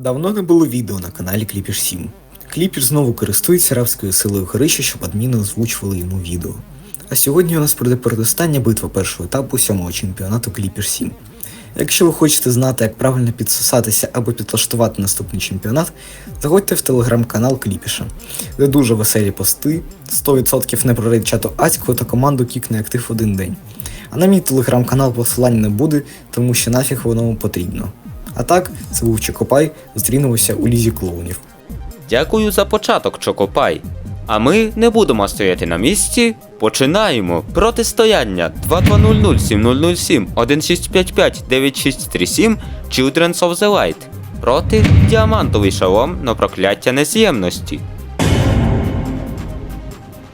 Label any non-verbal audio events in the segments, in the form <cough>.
Давно не було відео на каналі Кліпіш 7. Кліпіш знову користується рабською силою горища, щоб адміни озвучували йому відео. А сьогодні у нас пройде передостання битва першого етапу сьомого чемпіонату Кліпіш 7. Якщо ви хочете знати, як правильно підсосатися або підлаштувати наступний чемпіонат, заходьте в телеграм-канал Кліпіша, де дуже веселі пости, 100% не про рейд чату Ацького та команду Кік не актив один день. А на мій телеграм-канал посилання не буде, тому що нафіг воно потрібно. А так, це був Чокопай, зустрінемося у лізі клоунів. Дякую за початок, Чокопай. А ми не будемо стояти на місці. Починаємо протистояння 2200-7007 1655 9637 Children's of the Light проти діамантовий шалом на прокляття нез'ємності.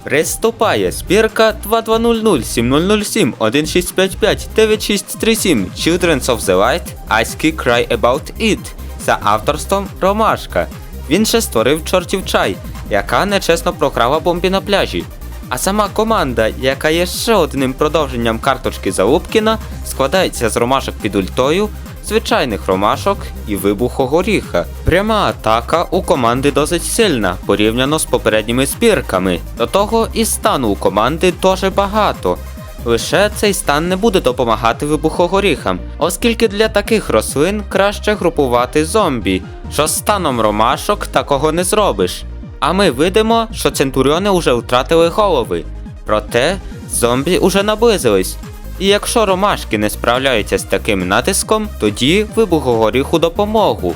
Приступає збірка 2200-7007 1655 9637 Children's of the Light Ask Cry About It за авторством Ромашка. Він ще створив чортів чай, яка нечесно прокрала бомбі на пляжі. А сама команда, яка є ще одним продовженням карточки Залупкіна, складається з ромашок під ультою, звичайних ромашок і вибуху горіха. Пряма атака у команди досить сильна, порівняно з попередніми збірками. До того і стану у команди дуже багато. Лише цей стан не буде допомагати вибухогоріхам, оскільки для таких рослин краще групувати зомбі, що станом ромашок такого не зробиш. А ми видимо, що центуріони уже втратили голови. Проте зомбі уже наблизились. І якщо ромашки не справляються з таким натиском, тоді вибухогоріх у допомогу.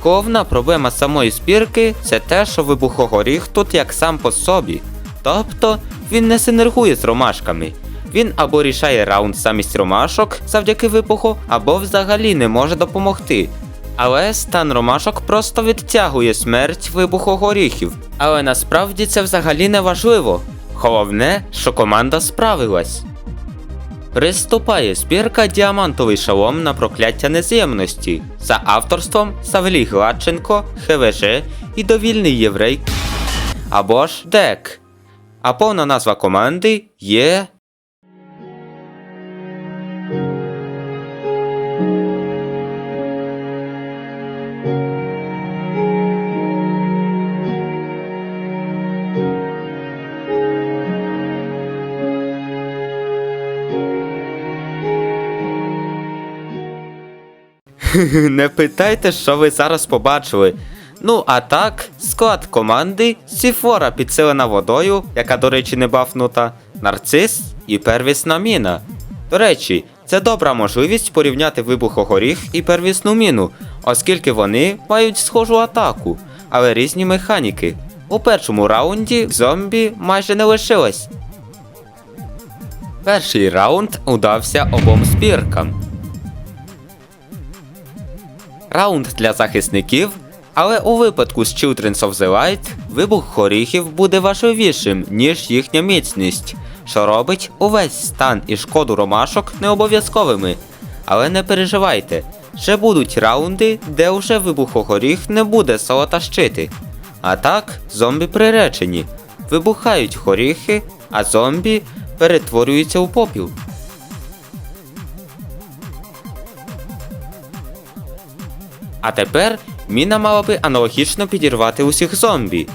Головна проблема самої збірки це те, що вибухогоріх тут як сам по собі. Тобто він не синергує з ромашками. Він або рішає раунд замість ромашок завдяки вибуху, або взагалі не може допомогти. Але стан ромашок просто відтягує смерть вибухогоріхів. Але насправді це взагалі не важливо. Головне, що команда справилась. Приступає збірка Діамантовий шалом на прокляття незємності за авторством Савелій Гладченко, ХВЖ і довільний єврей або ж ДЕК. А повна назва команди є. <laughs> Не питайте, що ви зараз побачили. Ну, а так, склад команди Сіфора підсилена водою, яка, до речі, не бафнута, нарцис і первісна міна. До речі, це добра можливість порівняти вибухогоріх і первісну міну, оскільки вони мають схожу атаку, але різні механіки. У першому раунді зомбі майже не лишилось. Перший раунд удався обом збіркам. Раунд для захисників, але у випадку з Children's of the Light вибух горіхів буде важливішим, ніж їхня міцність, що робить увесь стан і шкоду ромашок необов'язковими. Але не переживайте, ще будуть раунди, де вже вибухогоріх не буде соло тащити. А так, зомбі приречені, вибухають горіхи, а зомбі перетворюються у попіл. А тепер міна мала би аналогічно підірвати усіх зомбі.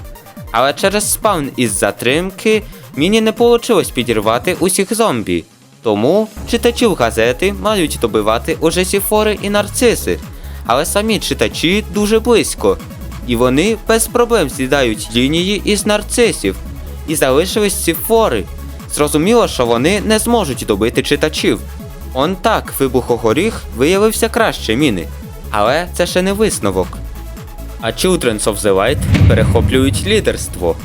Але через спаун із затримки міні не вийшло підірвати усіх зомбі. Тому читачів газети мають добивати уже сіфори і нарциси. Але самі читачі дуже близько. І вони без проблем з'їдають лінії із нарцисів. І залишились сіфори. Зрозуміло, що вони не зможуть добити читачів. Он так вибухогоріх виявився краще міни. Але це ще не висновок. А Children's of the Light перехоплюють лідерство.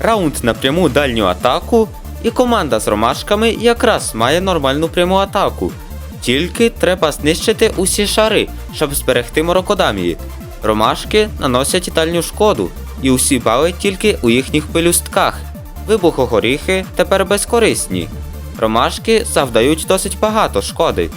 Раунд на пряму дальню атаку, і команда з ромашками якраз має нормальну пряму атаку. Тільки треба знищити усі шари, щоб зберегти морокодамії. Ромашки наносять дальню шкоду, і усі бали тільки у їхніх пелюстках. Вибухогоріхи тепер безкорисні. Ромашки завдають досить багато шкоди.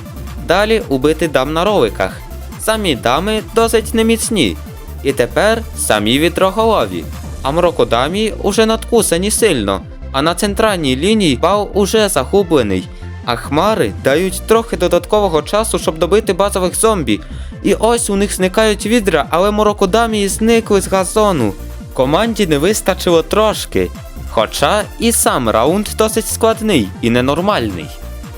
Далі убити дам на роликах. Самі дами досить неміцні. І тепер самі вітроголові. А мрокодамі уже надкусані сильно, а на центральній лінії бал уже загублений. А хмари дають трохи додаткового часу, щоб добити базових зомбі. І ось у них зникають відра, але морокодамії зникли з газону. Команді не вистачило трошки. Хоча і сам раунд досить складний і ненормальний.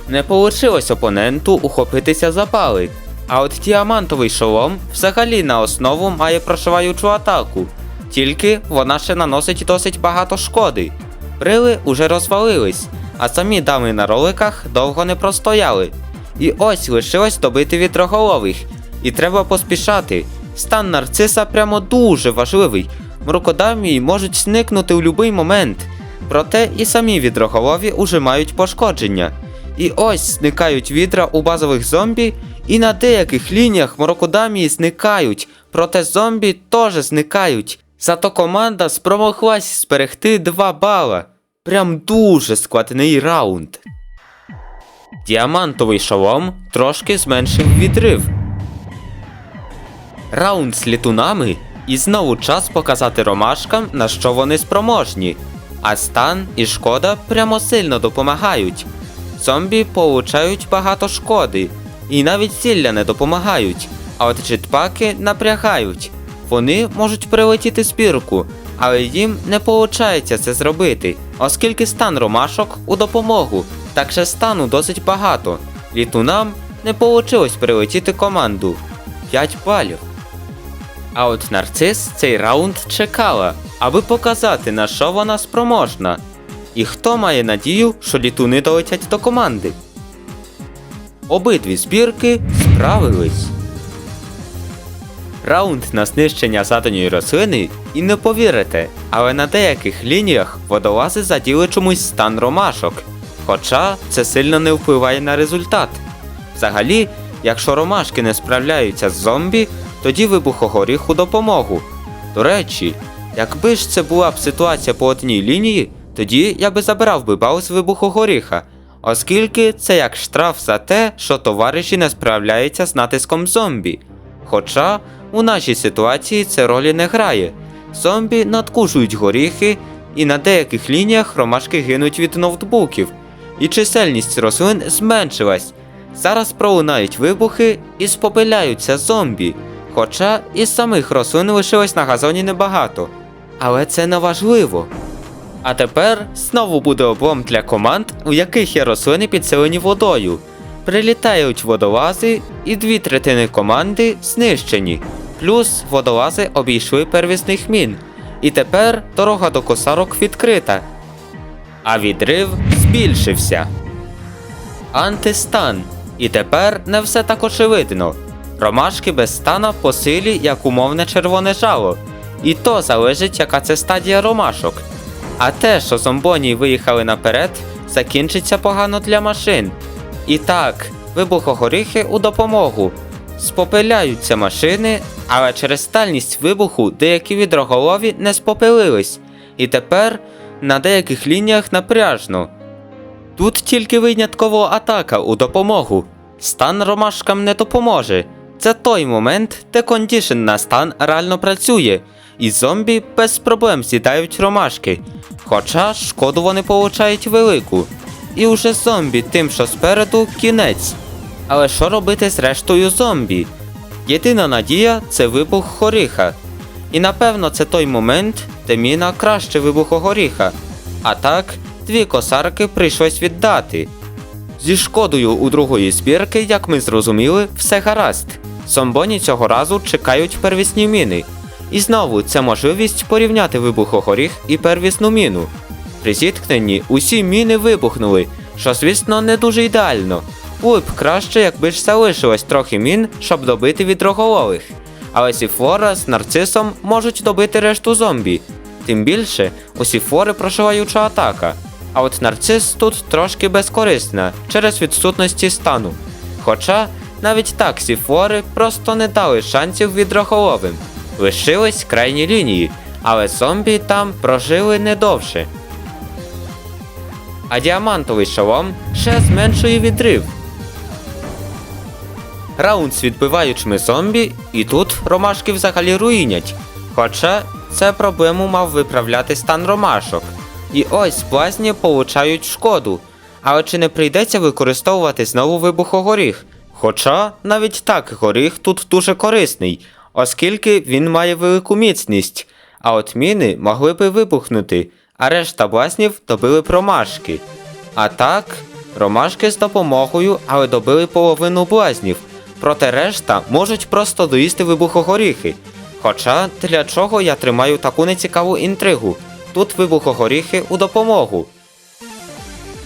Не получилось опоненту ухопитися за пали. А от діамантовий шолом взагалі на основу має прошиваючу атаку, тільки вона ще наносить досить багато шкоди. Брили уже розвалились, а самі дами на роликах довго не простояли. І ось лишилось добити вітроголових. І треба поспішати. Стан нарциса прямо дуже важливий. Мрокодамії можуть зникнути у будь-який момент. Проте і самі відроголові уже мають пошкодження. І ось зникають відра у базових зомбі, і на деяких лініях морокодамії зникають, проте зомбі теж зникають. Зато команда спромоглась зберегти 2 бала. Прям дуже складний раунд. Діамантовий шолом трошки зменшив відрив. Раунд з літунами, і знову час показати ромашкам, на що вони спроможні. А стан і шкода прямо сильно допомагають. Зомбі получають багато шкоди, і навіть зілля не допомагають, а от джетпаки напрягають. Вони можуть прилетіти збірку, але їм не виходить це зробити, оскільки стан ромашок у допомогу, так ще стану досить багато. Літунам не вийшло прилетіти команду 5 балів. А от нарцис цей раунд чекала, аби показати, на що вона спроможна. І хто має надію, що літуни долетять до команди. Обидві збірки справились. Раунд на знищення заданої рослини, і не повірите, але на деяких лініях водолази заділи чомусь стан ромашок. Хоча це сильно не впливає на результат. Взагалі, якщо ромашки не справляються з зомбі, тоді вибухогоріх у допомогу. До речі, якби ж це була б ситуація по одній лінії, тоді я би забирав би бал з вибухогоріха, оскільки це як штраф за те, що товариші не справляються з натиском зомбі. Хоча у нашій ситуації це ролі не грає. Зомбі надкушують горіхи, і на деяких лініях ромашки гинуть від ноутбуків, і чисельність рослин зменшилась. Зараз пролунають вибухи і спопиляються зомбі, хоча із самих рослин лишилось на газоні небагато. Але це не важливо. А тепер знову буде облом для команд, у яких є рослини підсилені водою. Прилітають водолази, і дві третини команди знищені. Плюс водолази обійшли первісних мін. І тепер дорога до косарок відкрита. А відрив збільшився. Антистан. І тепер не все так очевидно. Ромашки без стана по силі як умовне червоне жало. І то залежить, яка це стадія ромашок. А те, що зомбоні виїхали наперед, закінчиться погано для машин. І так, вибухогоріхи у допомогу. Спопиляються машини, але через стальність вибуху деякі відроголові не спопилились. І тепер на деяких лініях напряжно. Тут тільки винятково атака у допомогу. Стан ромашкам не допоможе. Це той момент, де кондішн на стан реально працює, і зомбі без проблем з'їдають ромашки. Хоча шкоду вони получають велику. І уже зомбі тим, що спереду, кінець. Але що робити з рештою зомбі? Єдина надія це вибух горіха. І напевно це той момент, де міна краще вибуху горіха. А так, дві косарки прийшлось віддати. Зі шкодою у другої збірки, як ми зрозуміли, все гаразд. Зомбоні цього разу чекають первісні міни. І знову це можливість порівняти вибухогоріх і первісну міну. При зіткненні усі міни вибухнули, що, звісно, не дуже ідеально. Було б краще, якби ж залишилось трохи мін, щоб добити відроголових. Але Сіфора з нарцисом можуть добити решту зомбі. Тим більше, у Сіфори прошиваюча атака. А от нарцис тут трошки безкорисна через відсутності стану. Хоча навіть так Сіфори просто не дали шансів відроголовим. Лишились крайні лінії, але зомбі там прожили не довше. А діамантовий шолом ще зменшує відрив. Раунд з відбиваючими зомбі, і тут ромашки взагалі руїнять. Хоча це проблему мав виправляти стан ромашок. І ось блазні получають шкоду. Але чи не прийдеться використовувати знову вибухогоріх? Хоча навіть так горіх тут дуже корисний, оскільки він має велику міцність, а от міни могли би вибухнути, а решта блазнів добили промашки. А так, ромашки з допомогою, але добили половину блазнів, проте решта можуть просто доїсти вибухогоріхи. Хоча для чого я тримаю таку нецікаву інтригу? Тут вибухогоріхи у допомогу.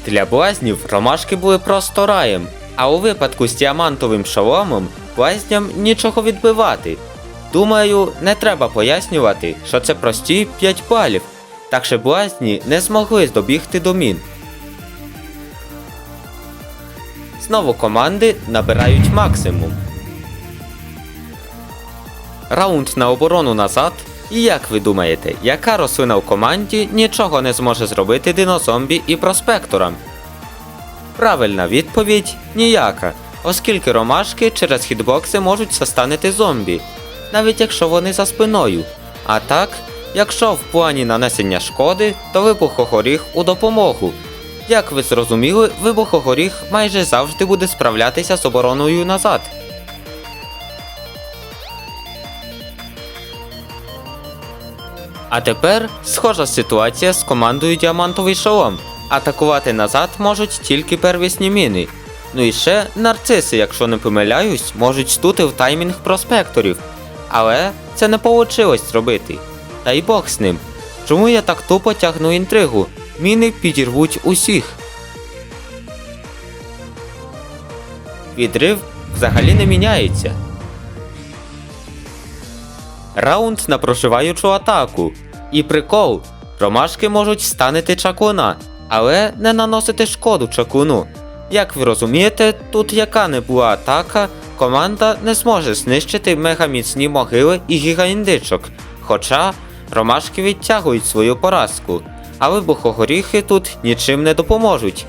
Для блазнів ромашки були просто раєм, а у випадку з діамантовим шоломом блазням нічого відбивати. Думаю, не треба пояснювати, що це прості 5 балів, так що блазні не змогли добігти до мін. Знову команди набирають максимум. Раунд на оборону назад. І як ви думаєте, яка рослина в команді нічого не зможе зробити динозомбі і проспекторам? Правильна відповідь ніяка, оскільки ромашки через хітбокси можуть застанити зомбі, навіть якщо вони за спиною. А так, якщо в плані нанесення шкоди, то вибухогоріх у допомогу. Як ви зрозуміли, вибухогоріх майже завжди буде справлятися з обороною назад. А тепер схожа ситуація з командою Діамантовий шолом. Атакувати назад можуть тільки первісні міни. Ну і ще нарциси, якщо не помиляюсь, можуть стути в таймінг проспекторів. Але це не вийшло зробити. Та й Бог з ним. Чому я так тупо тягну інтригу? Міни підірвуть усіх. Відрив взагалі не міняється. Раунд на проживаючу атаку. І прикол, ромашки можуть станити чаклуна, але не наносити шкоду чаклуну. Як ви розумієте, тут яка не була атака, команда не зможе знищити мегаміцні могили і гігаіндичок, хоча ромашки відтягують свою поразку, а вибухогоріхи тут нічим не допоможуть.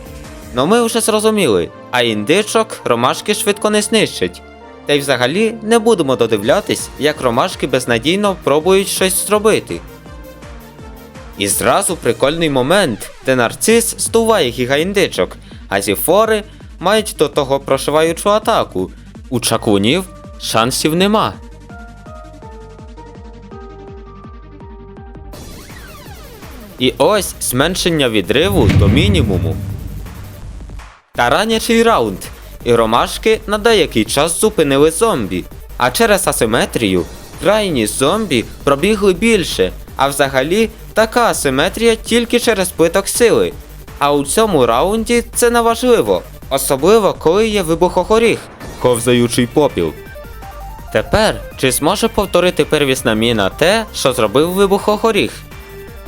Ну ми вже зрозуміли, а індичок ромашки швидко не знищать. Та й взагалі не будемо додивлятись, як ромашки безнадійно пробують щось зробити. І зразу прикольний момент, де нарцис здуває гігаіндичок, а зіфори мають до того прошиваючу атаку. У чаклунів шансів нема. І ось зменшення відриву до мінімуму. Таранячий раунд, і ромашки на деякий час зупинили зомбі, а через асиметрію крайні зомбі пробігли більше, а взагалі така асиметрія тільки через плиток сили. А у цьому раунді це не важливо, особливо коли є вибухогоріх, ковзаючий попіл. Тепер чи зможе повторити первісна міна те, що зробив вибухогоріх?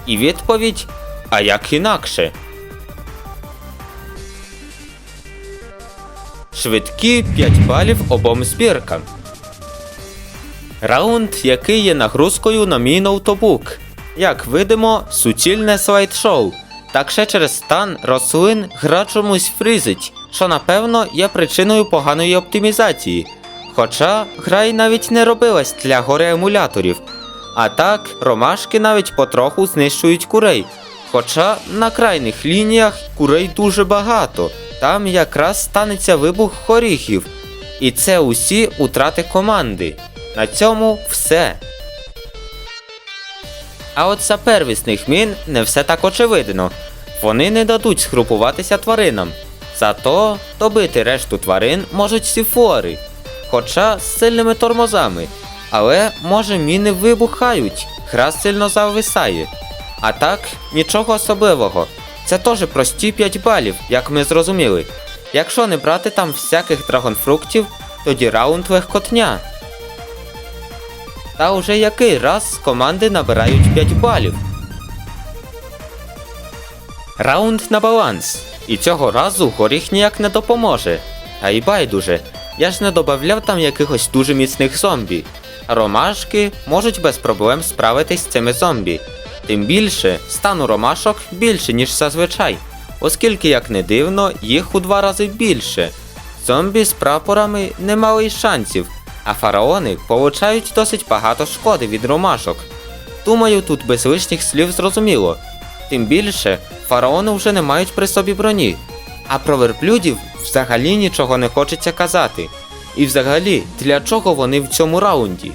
І відповідь: а як інакше? Швидкі 5 балів обом збіркам. Раунд, який є нагрузкою на мій ноутбук. Як видимо, суцільне слайд-шоу. Так ще через стан рослин гра чомусь фрізить, що напевно є причиною поганої оптимізації. Хоча гра й навіть не робилась для гори емуляторів. А так, ромашки навіть потроху знищують курей. Хоча на крайних лініях курей дуже багато. Там якраз станеться вибух горіхів. І це усі утрати команди. На цьому все. А от за первісних мін не все так очевидно. Вони не дадуть сгрупуватися тваринам. Зато добити решту тварин можуть сіфори, хоча з сильними тормозами. Але може міни вибухають, гра сильно зависає. А так, нічого особливого. Це теж прості 5 балів, як ми зрозуміли. Якщо не брати там всяких драгонфруктів, тоді раунд легкотня. Та уже який раз команди набирають 5 балів. Раунд на баланс. І цього разу горіх ніяк не допоможе. А й байдуже, я ж не додавав там якихось дуже міцних зомбі. А ромашки можуть без проблем справитись з цими зомбі. Тим більше, стану ромашок більше, ніж зазвичай, оскільки, як не дивно, їх у два рази більше. Зомбі з прапорами не мали й шансів, а фараони получають досить багато шкоди від ромашок. Думаю, тут без лишніх слів зрозуміло. Тим більше, фараони вже не мають при собі броні. А про верблюдів взагалі нічого не хочеться казати. І взагалі, для чого вони в цьому раунді?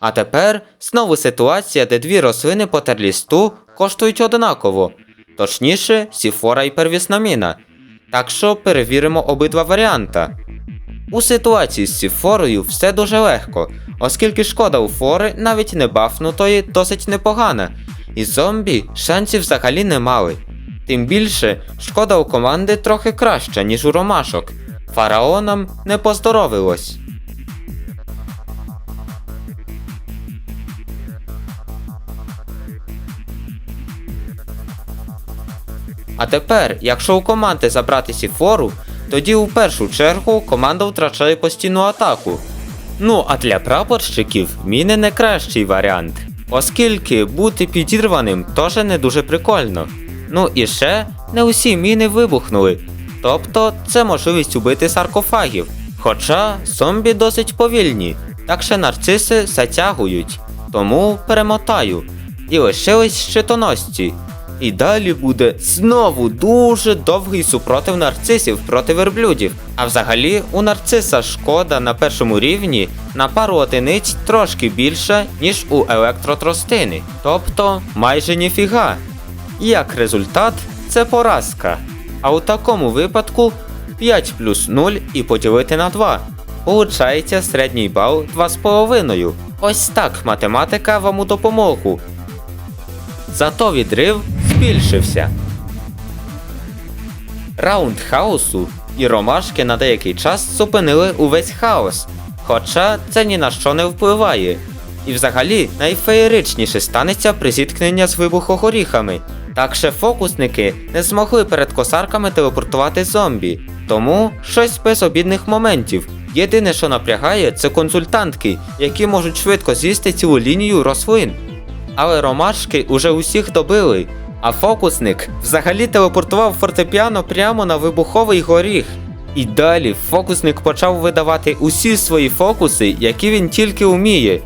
А тепер знову ситуація, де дві рослини по терлісту коштують однаково, точніше, сіфора і первісна міна. Так що перевіримо обидва варіанта. У ситуації з сіфорою все дуже легко, оскільки шкода у фори, навіть не бафнутої, досить непогана, і зомбі шансів взагалі не мали. Тим більше, шкода у команди трохи краща, ніж у ромашок. Фараонам не поздоровилось. А тепер, якщо у команди забрати сіфору, тоді у першу чергу команда втрачає постійну атаку. Ну а для прапорщиків міни не кращий варіант, оскільки бути підірваним теж не дуже прикольно. Ну і ще не усі міни вибухнули. Тобто це можливість убити саркофагів. Хоча зомбі досить повільні, так що нарциси затягують. Тому перемотаю. І лишились щитоносці. І далі буде знову дуже довгий супротив нарцисів проти верблюдів. А взагалі у нарциса шкода на першому рівні на пару одиниць трошки більша, ніж у електротростини. Тобто майже ніфіга. Як результат, це поразка. А у такому випадку 5 плюс 0 і поділити на 2. Получається середній бал 2,5. Ось так математика вам у допомогу. Зато відрив збільшився. Раунд хаосу і ромашки на деякий час зупинили увесь хаос. Хоча це ні на що не впливає. І взагалі найфеєричніше станеться при зіткненні з вибухогоріхами. Так що фокусники не змогли перед косарками телепортувати зомбі. Тому щось без обідних моментів. Єдине, що напрягає, це консультантки, які можуть швидко з'їсти цілу лінію рослин. Але ромашки уже усіх добили, а фокусник взагалі телепортував фортепіано прямо на вибуховий горіх. І далі фокусник почав видавати усі свої фокуси, які він тільки вміє.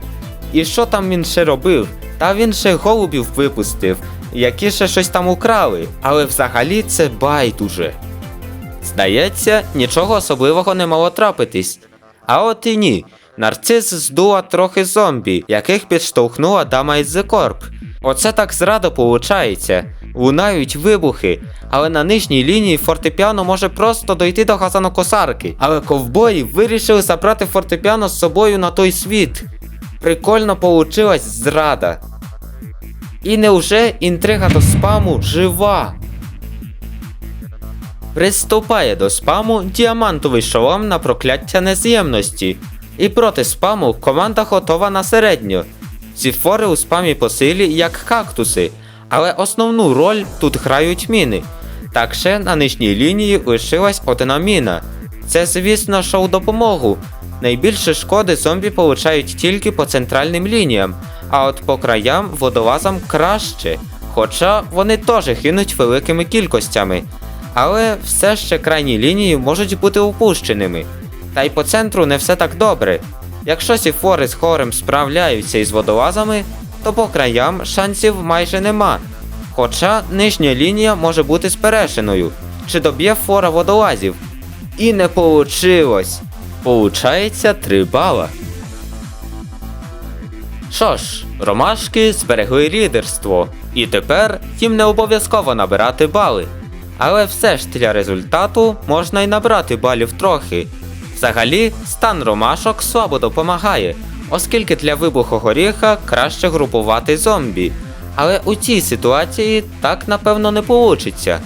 І що там він ще робив? Та він ще голубів випустив, які ще щось там украли, але взагалі це байдуже. Здається, нічого особливого не мало трапитись. А от і ні. Нарцис здула трохи зомбі, яких підштовхнула дама із Corp. Оце так зрадо получається. Лунають вибухи, але на нижній лінії фортепіано може просто дойти до газанокосарки. Але ковбої вирішили забрати фортепіано з собою на той світ. Прикольно получилась зрада. І невже інтрига до спаму жива? Приступає до спаму діамантовий шолом на прокляття нез'ємності. І проти спаму команда готова на середню. Сіфори у спамі по силі як кактуси, але основну роль тут грають міни. Так ще на нижній лінії лишилась одна міна. Це, звісно, що у допомогу. Найбільше шкоди зомбі получають тільки по центральним лініям, а от по краям водолазам краще. Хоча вони теж гинуть великими кількостями. Але все ще крайні лінії можуть бути упущеними. Та й по центру не все так добре. Якщо сіфори з хорем справляються із водолазами, то по краям шансів майже нема. Хоча нижня лінія може бути сперешеною, чи доб'є фора водолазів. І не получилось. Получається 3 бала. Що ж, ромашки зберегли лідерство, і тепер їм не обов'язково набирати бали. Але все ж для результату можна й набрати балів трохи. Взагалі, стан ромашок слабо допомагає, оскільки для вибуху горіха краще групувати зомбі. Але у цій ситуації так напевно не получиться.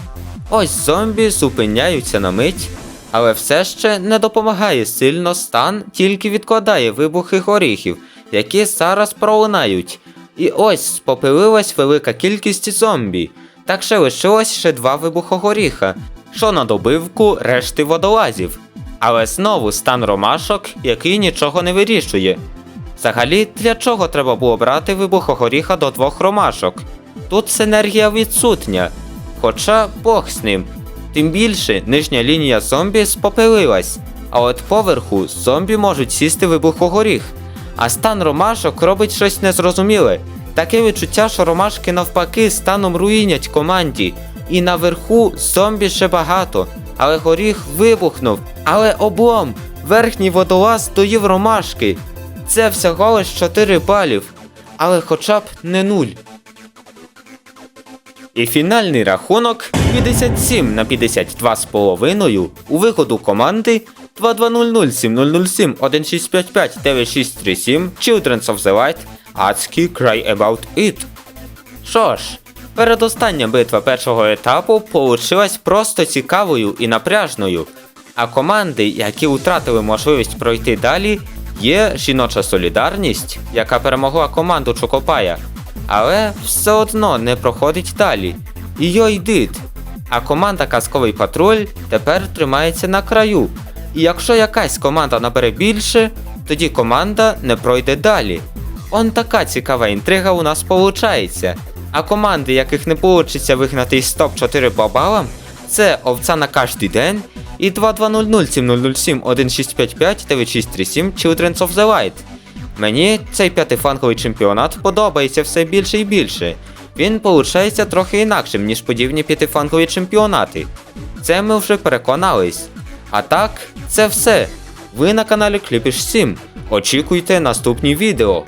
Ось зомбі зупиняються на мить, але все ще не допомагає сильно стан, тільки відкладає вибухи горіхів, які зараз пролунають. І ось спопилилась велика кількість зомбі. Так ще лишилось ще два вибухогоріха, що на добивку решти водолазів. Але знову стан ромашок, який нічого не вирішує. Взагалі, для чого треба було брати вибухогоріха до двох ромашок? Тут синергія відсутня. Хоча Бог з ним. Тим більше нижня лінія зомбі спопилилась, а от поверху зомбі можуть сісти вибухогоріх. А стан ромашок робить щось незрозуміле. Таке відчуття, що ромашки навпаки станом руїнять команді. І наверху зомбі ще багато. Але горіх вибухнув. Але облом! Верхній водолаз доїв ромашки. Це всього лиш 4 балів. Але хоча б не нуль. І фінальний рахунок 57 на 52 з половиною у виходу команди 2200 7007 1655 9637 Children's of the Light Adski Cry About It. Що ж, передостання битва першого етапу получилась просто цікавою і напряжною. А команди, які втратили можливість пройти далі, є жіноча солідарність, яка перемогла команду Чокопая, але все одно не проходить далі. І йой дит. А команда Казковий патруль тепер тримається на краю. І якщо якась команда набере більше, тоді команда не пройде далі. Он така цікава інтрига у нас получається. А команди, яких не получиться вигнати із топ-4 по балам, це овця на кожний день і 2200 7007 1655 9637 Children's of the Light. Мені цей п'ятифанковий чемпіонат подобається все більше і більше. Він получається трохи інакшим, ніж подібні п'ятифанкові чемпіонати. Це ми вже переконались. А так, це все. Ви на каналі Кліпіш 7. Очікуйте наступні відео.